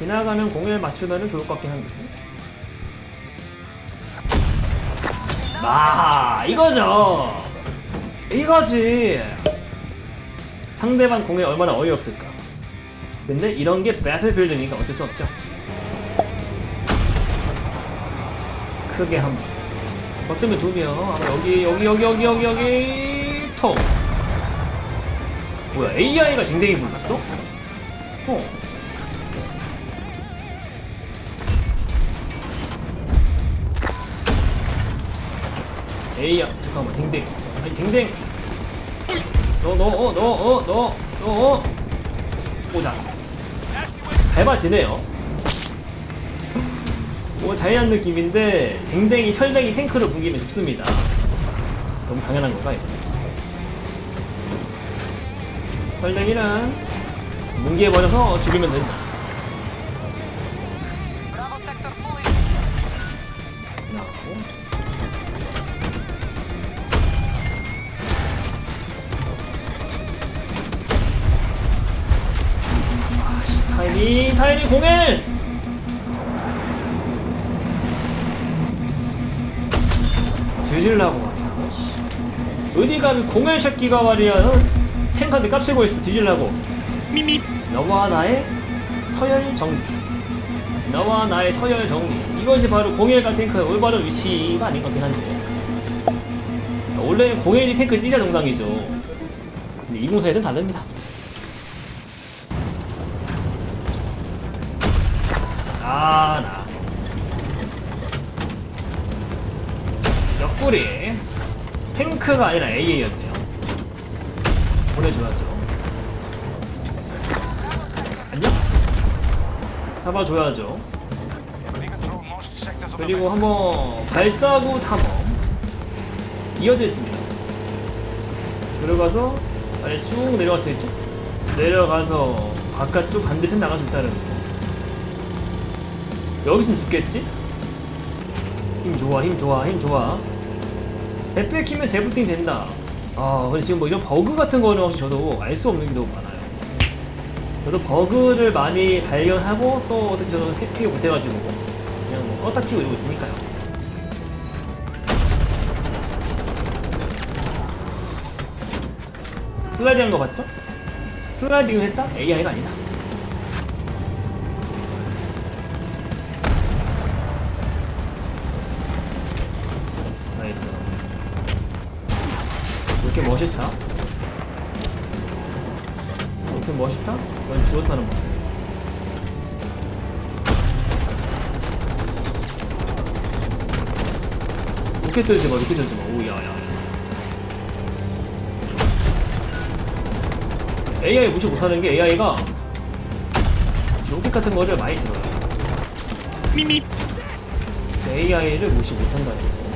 지나가면 공을 맞추면 좋을 것 같긴 한데. 아, 이거죠. 이거지. 상대방 공에 얼마나 어이없을까. 근데 이런 게 배틀필드니까 어쩔 수 없죠. 크게 한 번. 어쩌면 두 명. 아마 여기, 여기, 여기, 여기, 여기, 여기, 통. 뭐야, AI가 댕댕이 불렀어? 어. 에이야 잠깐만 댕댕. 아니 댕댕. 너너어너어너너 오자. 밟아지네요. 뭐 자이한 느낌인데 댕댕이 철댕이 탱크를 뭉기면 죽습니다. 너무 당연한 건가 이거? 철댕이는 뭉개버려서 죽이면 된다. 나오고 타이밍 공일 뒤질라고 말이야. 씨. 어디 가면 공일 찾기가 말이야. 어? 탱크한테 깝치고 있어. 뒤질라고. 미미 너와 나의 서열 정리. 너와 나의 서열 정리. 이것이 바로 공일과 탱크의 올바른 위치가 아닌 것 같긴 한데. 원래는 공일이 탱크 찢자 정상이죠. 근데 이공사에서는 다릅니다 아나 옆구리 탱크가 아니라 AA였죠 보내줘야죠 안녕? 잡아줘야죠 그리고 한번 발사구 탐험 이어져 있습니다. 들어가서 아래 쭉 내려갈 수 있죠? 내려가서 바깥쪽 반대편 나갈 수 있다는 거. 여기선 죽겠지? 힘 좋아, 힘 좋아, 힘 좋아. 배프에 키면 재부팅 된다. 아, 근데 지금 뭐 이런 버그 같은 거는 혹시 저도 알 수 없는 게 너무 많아요. 저도 버그를 많이 발견하고 또 어떻게 저도 해피 못해가지고 그냥 뭐 껐다 키고 이러고 있으니까요. 슬라이딩 한 거 봤죠? 슬라이딩을 했다? AI가 아니다. 이렇게 멋있다. 이렇게 멋있다? 넌 죽었다는 거. 이렇게 들지 마, 이렇게 들지 마. 오, 야, 야. AI 무시 못하는 게 AI가 로켓 같은 거를 많이 들어요. 미미. AI를 무시 못한다는 거.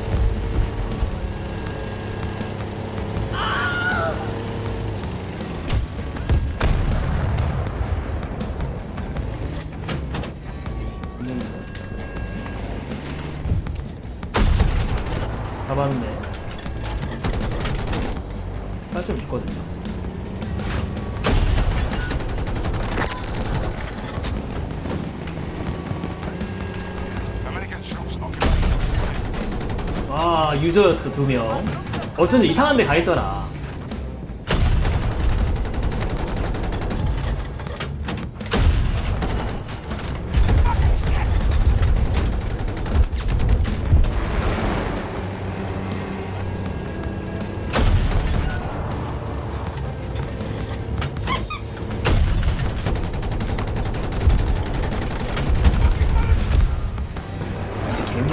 잡았네. 살짝 있거든요. 아 유저였어 두 명. 어쩐지 이상한 데 가 있더라.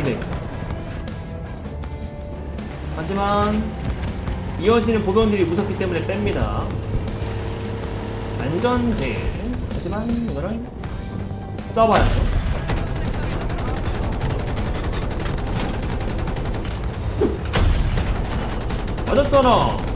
진짜 개미네. 하지만 이어지는 보병들이 무섭기 때문에 뺍니다. 안전제일. 하지만 이거는 써봐야죠. 맞았잖아.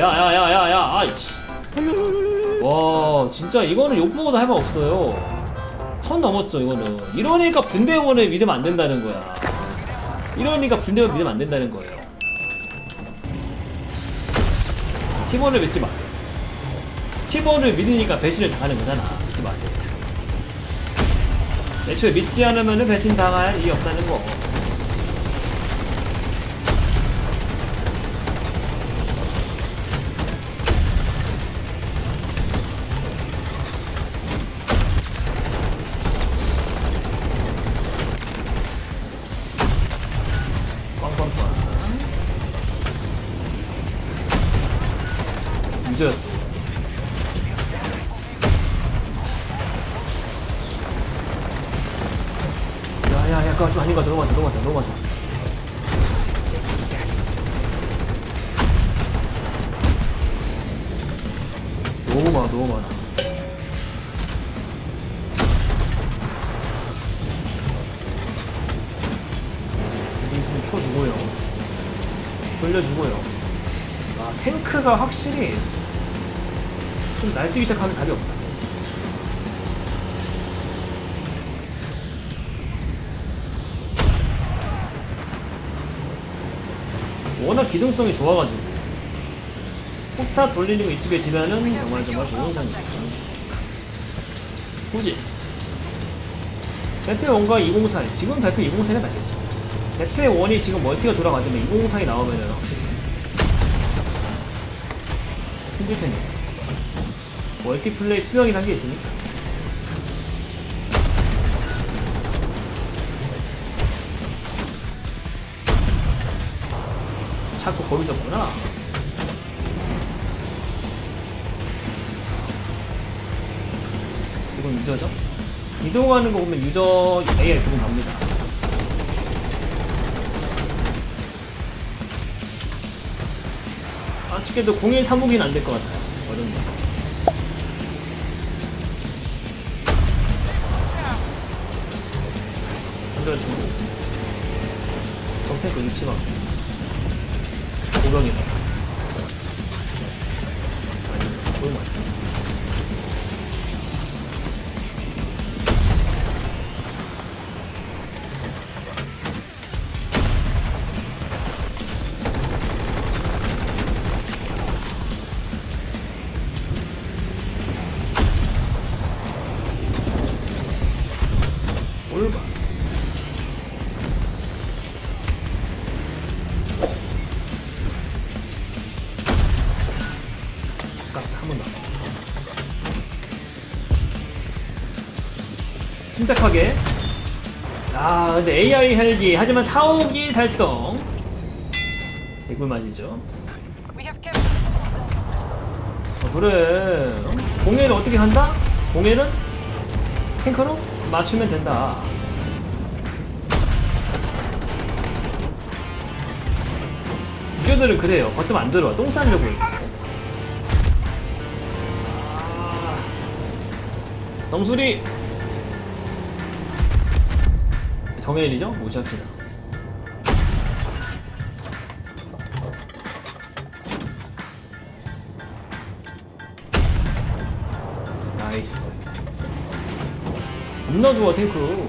야, 야, 야, 야, 야, 아이씨. 와, 진짜 이거는 욕보고도 할 말 없어요. 선 넘었죠, 이거는. 이러니까 분대원을 믿으면 안 된다는 거야. 이러니까 분대원 믿으면 안 된다는 거예요. 팀원을 믿지 마세요. 팀원을 믿으니까 배신을 당하는 거잖아. 믿지 마세요. 애초에 믿지 않으면 배신 당할 이유 없다는 거. 야야야 그거 좀 아닌 것 같아 너무 많다 너무 많다 너무 많다 너무 많아 너무 많아. 여기 좀 쳐주고요? 돌려주고요? 아 탱크가 확실히 좀 날뛰기 시작하면 답이 없다 워낙 기동성이 좋아가지고. 폭탄 돌리는 거 익숙해지면은 정말 정말 좋은 상입니다 굳이. 배페 1과 204 지금 배페 204는 맞겠죠. 배페 1이 지금 멀티가 돌아가지만 204이 나오면은 확실히 힘들 텐데. 멀티플레이 수명이라는 게 있으니까 자꾸 거기 있었구나. 이건 유저죠? 이동하는 거 보면 유저 AI 부분 갑니다. 아쉽게도 0135기는 안 될 것 같아요. 어렵네. 한별주고 정탱크 위치가 고병이다. 침착하게. 아, 근데 AI 헬기 하지만 4호기 달성. kept 어, 그래. 공예는 어떻게 한다? 공예는 탱커로 맞추면 된다. 유저들은 그래요. 거점 안 들어와. 똥 싸려고 해. 아, 넘수리 정해일이죠? 무시합시다. 나이스. 겁나 좋아 탱크.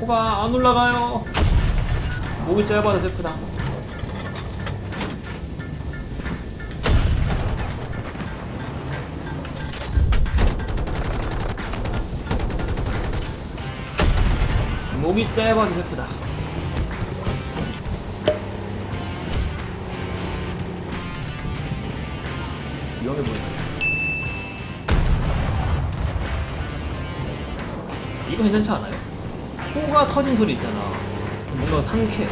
어, 포가 안 올라가요. 목이 짧아서 슬프다. 목이 짧아서 슬프다. 위험해 보인다. 이거 괜찮지 않아요? 코가 터진 소리 있잖아. 뭔가 상쾌해.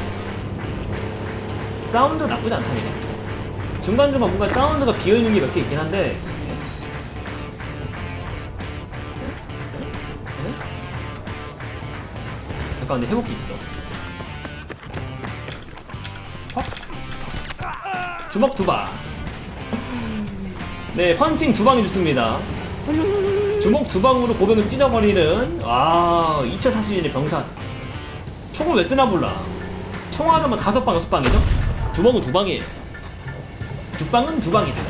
사운드 나쁘지 않다, 이거. 중간중간 뭔가 사운드가 비어있는 게 몇 개 있긴 한데. 네? 잠깐 근데 회복기 있어 헉? 주먹 두 방 네 펀칭 두 방이 좋습니다 주먹 두 방으로 고병을 찢어버리는 아 2041의 병사 총을 왜 쓰나 몰라. 총 하나만 다섯 방 여섯 방이죠? 주먹은 두 방이에요. 두 방은 두 방이죠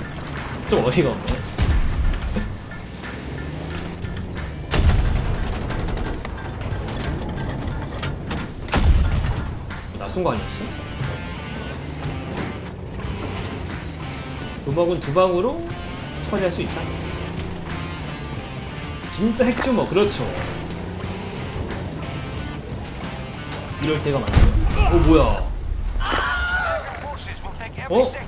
좀 어이가 없네. 낯선 거 아니었어? 주먹은 두 방으로 처리할 수 있다 진짜 핵주먹 그렇죠. 이럴 때가 많죠 어 뭐야? Forces